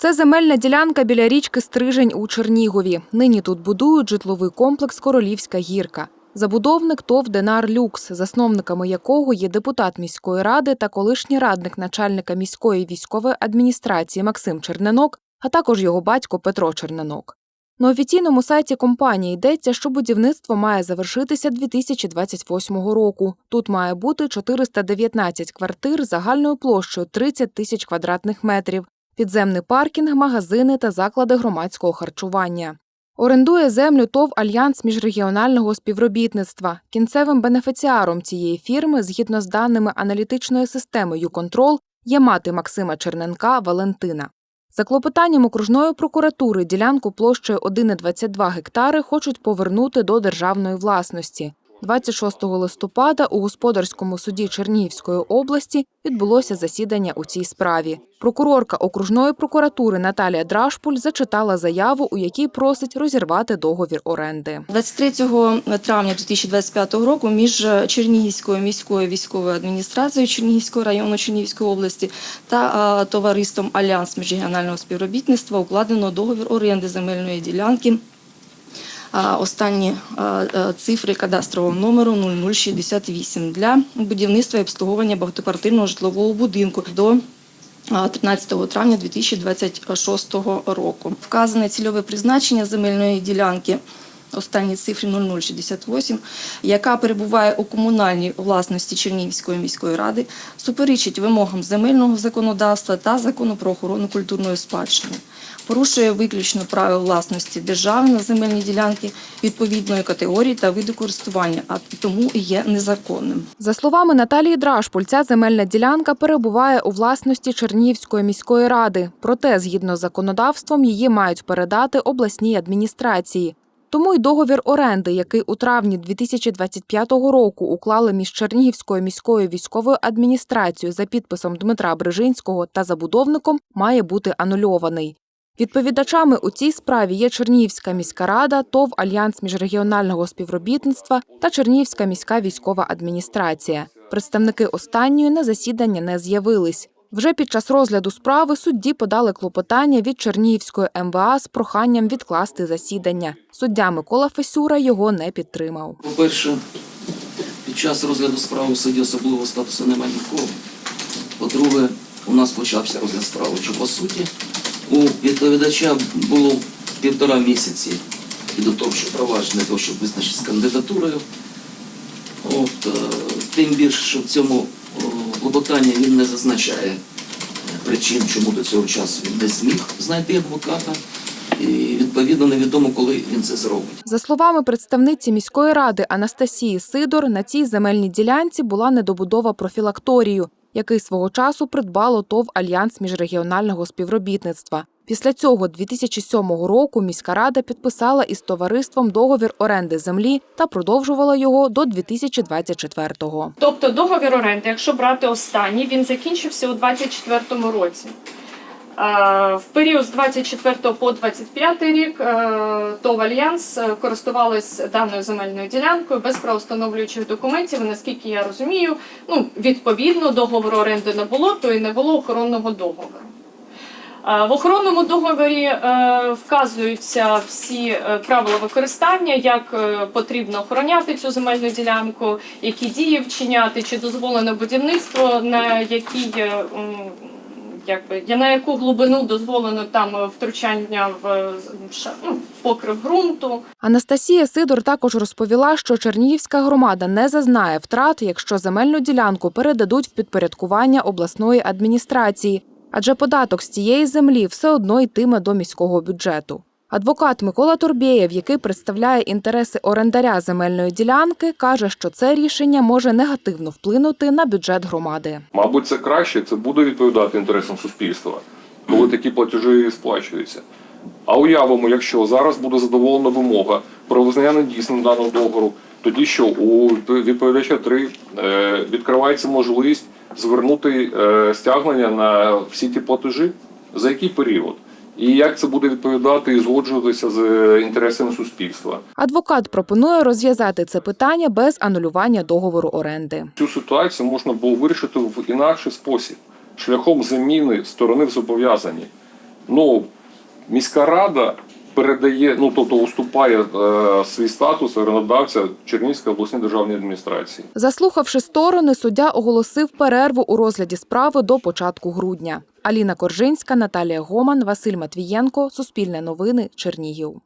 Це земельна ділянка біля річки Стрижень у Чернігові. Нині тут будують житловий комплекс Королівська гірка. Забудовник ТОВ Денар Люкс, засновниками якого є депутат міської ради та колишній радник начальника міської військової адміністрації Максим Черненок, а також його батько Петро Черненок. На офіційному сайті компанії йдеться, що будівництво має завершитися 2028 року. Тут має бути 419 квартир загальною площею 30 тисяч квадратних метрів, підземний паркінг, магазини та заклади громадського харчування. Орендує землю ТОВ Альянс міжрегіонального співробітництва. Кінцевим бенефіціаром цієї фірми, згідно з даними аналітичної системи «Юконтрол», є мати Максима Черненка Валентина. За клопотанням окружної прокуратури ділянку площею 1,22 гектари хочуть повернути до державної власності. 26 листопада у господарському суді Чернігівської області відбулося засідання у цій справі. Прокурорка окружної прокуратури Наталія Драшпуль зачитала заяву, у якій просить розірвати договір оренди. 23 травня 2025 року між Чернігівською міською військовою адміністрацією Чернігівського району Чернігівської області та товариством Альянс міжрегіонального співробітництва укладено договір оренди земельної ділянки. Останні е, цифри кадастрового номеру 0068 для будівництва і обслуговування багатоквартирного житлового будинку до а, 13 травня 2026 року. Вказане цільове призначення земельної ділянки. Останні цифри 0068, яка перебуває у комунальній власності Чернігівської міської ради, суперечить вимогам земельного законодавства та закону про охорону культурної спадщини, порушує виключно право власності держави на земельні ділянки відповідної категорії та виду користування, а тому і є незаконним. За словами Наталії Драшпуль, ця земельна ділянка перебуває у власності Чернігівської міської ради. Проте, згідно з законодавством, її мають передати обласній адміністрації. Тому й договір оренди, який у травні 2025 року уклали між Чернігівською міською військовою адміністрацією за підписом Дмитра Брижинського та забудовником, має бути анульований. Відповідачами у цій справі є Чернігівська міська рада, ТОВ Альянс міжрегіонального співробітництва та Чернігівська міська військова адміністрація. Представники останньої на засідання не з'явились. Вже під час розгляду справи судді подали клопотання від Чернігівської МВА з проханням відкласти засідання. Суддя Микола Фесюра його не підтримав. По-перше, під час розгляду справи в суді особливого статусу немає нікого. По-друге, у нас почався розгляд справи. Що по суті, у відповідача було півтора місяці підготовче провадження того, щоб визначитися з кандидатурою. От, е, тим більше, що в цьому о, він не зазначає е, причин, чому до цього часу він не зміг знайти адвоката. І відповідно невідомо, коли він це зробить. За словами представниці міської ради Анастасії Сидор, на цій земельній ділянці була недобудова профілакторію, який свого часу придбало ТОВ Альянс міжрегіонального співробітництва. Після цього 2007 року міська рада підписала із товариством договір оренди землі та продовжувала його до 2024-го. Тобто договір оренди, якщо брати останній, він закінчився у 2024 році. В період з 24 по 25 рік е, ТОВ Альянс е, користувалась даною земельною ділянкою без правостановлюючих документів. Наскільки я розумію, ну відповідно договору оренди не було, то і не було охоронного договору. Е, В охоронному договорі е, вказуються всі е, правила використання, як потрібно охороняти цю земельну ділянку, які дії вчиняти, чи дозволено будівництво, на якій якби на яку глибину дозволено там втручання в, ну, покрив ґрунту. Анастасія Сидор також розповіла, що Чернігівська громада не зазнає втрат, якщо земельну ділянку передадуть в підпорядкування обласної адміністрації, адже податок з цієї землі все одно йтиме до міського бюджету. Адвокат Микола Торбєєв, який представляє інтереси орендаря земельної ділянки, каже, що це рішення може негативно вплинути на бюджет громади. Мабуть, це краще, це буде відповідати інтересам суспільства, коли такі платежі сплачуються. А уявимо, якщо зараз буде задоволена вимога про визнання недійсним даного договору, тоді що у відповідача 3 е, відкривається можливість звернути е, стягнення на всі ті платежі. За який період? І як це буде відповідати і згоджуватися з е, інтересами суспільства? Адвокат пропонує розв'язати це питання без анулювання договору оренди. Цю ситуацію можна було вирішити в інакший спосіб, шляхом заміни сторони в зобов'язанні. Ну, міська рада передає, ну тобто уступає е, свій статус орендодавця Чернігівській обласній державній адміністрації. Заслухавши сторони, суддя оголосив перерву у розгляді справи до початку грудня. Аліна Коржинська, Наталія Гоман, Василь Матвієнко. Суспільне новини. Чернігів.